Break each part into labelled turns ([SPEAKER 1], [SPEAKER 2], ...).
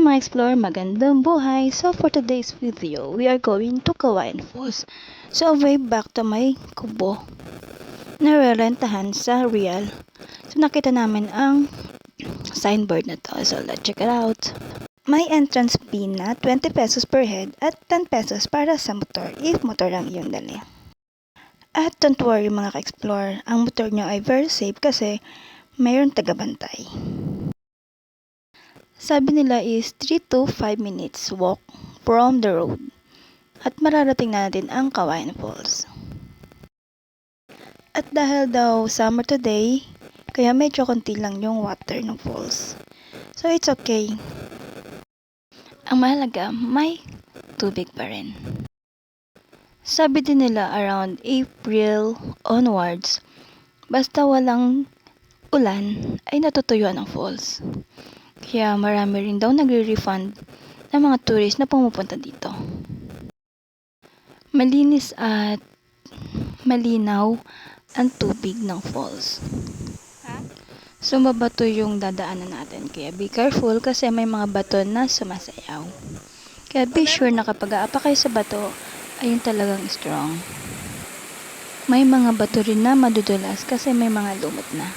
[SPEAKER 1] mga explore, magandang buhay. So for today's video, we are going to Kawain Falls. So way back to my kubo na rerentahan sa Real. So nakita namin ang signboard na to. So let's check it out. May entrance fee na 20 pesos per head at 10 pesos para sa motor if motor ang iyong dali. At don't worry mga ka-explore, ang motor nyo ay very safe kasi mayroon tagabantay. Sabi nila is 3 to 5 minutes walk from the road. At mararating na natin ang Kawain Falls. At dahil daw summer today, kaya medyo konti lang yung water ng falls. So it's okay. Ang mahalaga, may tubig pa rin. Sabi din nila around April onwards, basta walang ulan, ay natutuyuan ang falls. Kaya marami rin daw nagre-refund ng mga tourist na pumupunta dito. Malinis at malinaw ang tubig ng falls. So mabato yung dadaanan natin. Kaya be careful kasi may mga bato na sumasayaw. Kaya be sure na kapag aapa kayo sa bato, ayun talagang strong. May mga bato rin na madudulas kasi may mga lumot na.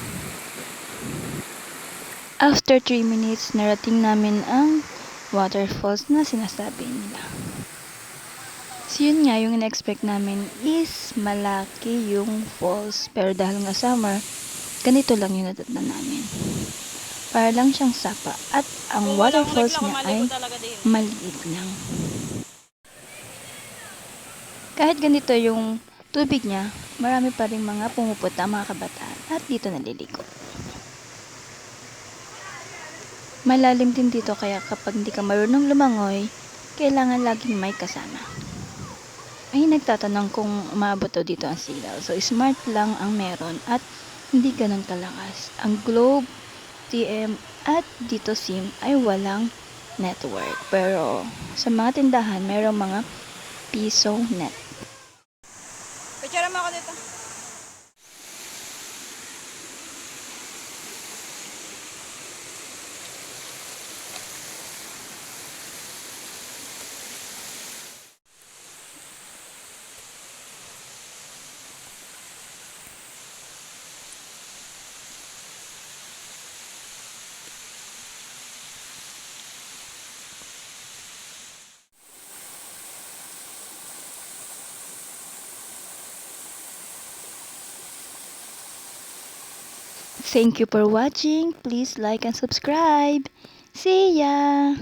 [SPEAKER 1] After 3 minutes, narating namin ang waterfalls na sinasabi nila. So yun nga, yung in-expect namin is malaki yung falls. Pero dahil nga summer, ganito lang yung natatnan namin. Para lang siyang sapa. At ang waterfalls niya ay maliit lang. Kahit ganito yung tubig niya, marami pa rin mga pumupunta mga kabataan at dito naliligo. Malalim din dito kaya kapag hindi ka marunong lumangoy, kailangan laging may kasama. May nagtatanong kung umabot dito ang sigaw. So, smart lang ang meron at hindi ganun kalakas. Ang Globe, TM at dito SIM ay walang network. Pero sa mga tindahan, mayroong mga piso net.
[SPEAKER 2] Picture mo ako dito.
[SPEAKER 1] Thank you for watching. Please like and subscribe. See ya!